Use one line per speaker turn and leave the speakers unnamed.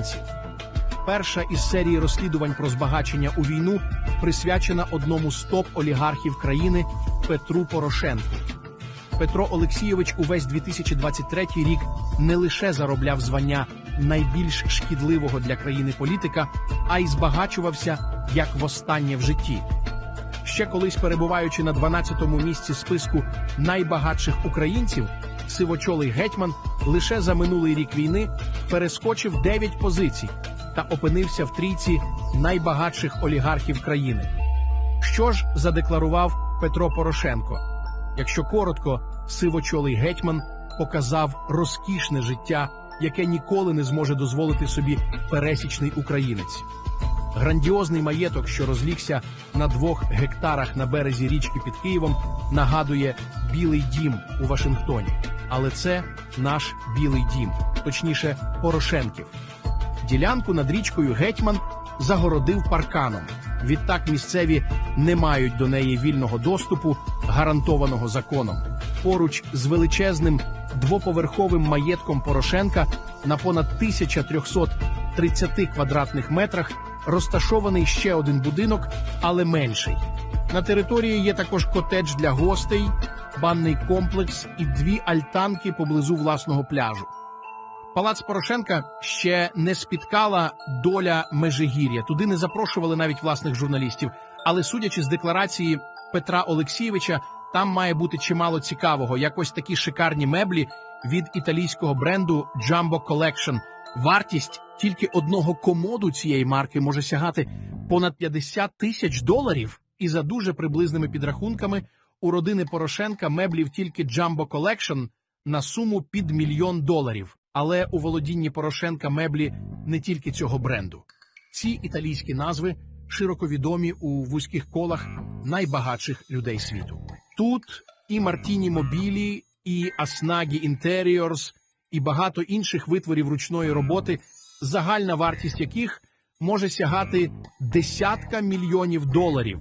українців. Перша із серії розслідувань про збагачення у війну присвячена одному з топ-олігархів країни Петру Порошенку. Петро Олексійович увесь 2023 рік не лише заробляв звання найбільш шкідливого для країни політика, а й збагачувався як востаннє в житті. Ще колись перебуваючи на 12-му місці списку найбагатших українців, сивочолий гетьман лише за минулий рік війни перескочив 9 позицій та опинився в трійці найбагатших олігархів країни. Що ж задекларував Петро Порошенко? Якщо коротко, сивочолий гетьман показав розкішне життя, яке ніколи не зможе дозволити собі пересічний українець. Грандіозний маєток, що розлігся на двох гектарах на березі річки під Києвом, нагадує Білий дім у Вашингтоні. Але це наш Білий дім, точніше, Порошенків. Ділянку над річкою Гетьман загородив парканом. Відтак місцеві не мають до неї вільного доступу, гарантованого законом. Поруч з величезним двоповерховим маєтком Порошенка на понад 1330 квадратних метрах розташований ще один будинок, але менший. На території є також котедж для гостей, банний комплекс і дві альтанки поблизу власного пляжу. Палац Порошенка ще не спіткала доля Межигір'я. Туди не запрошували навіть власних журналістів. Але судячи з декларації Петра Олексійовича, там має бути чимало цікавого. Якось такі шикарні меблі від італійського бренду Jumbo Collection. Вартість тільки одного комоду цієї марки може сягати понад 50 тисяч доларів. І за дуже приблизними підрахунками у родини Порошенка меблів тільки Jumbo Collection на суму під мільйон доларів. Але у володінні Порошенка меблі не тільки цього бренду. Ці італійські назви широко відомі у вузьких колах найбагатших людей світу. Тут і Мартіні Мобілі, і Аснагі Інтеріорс, і багато інших витворів ручної роботи, загальна вартість яких може сягати десятка мільйонів доларів.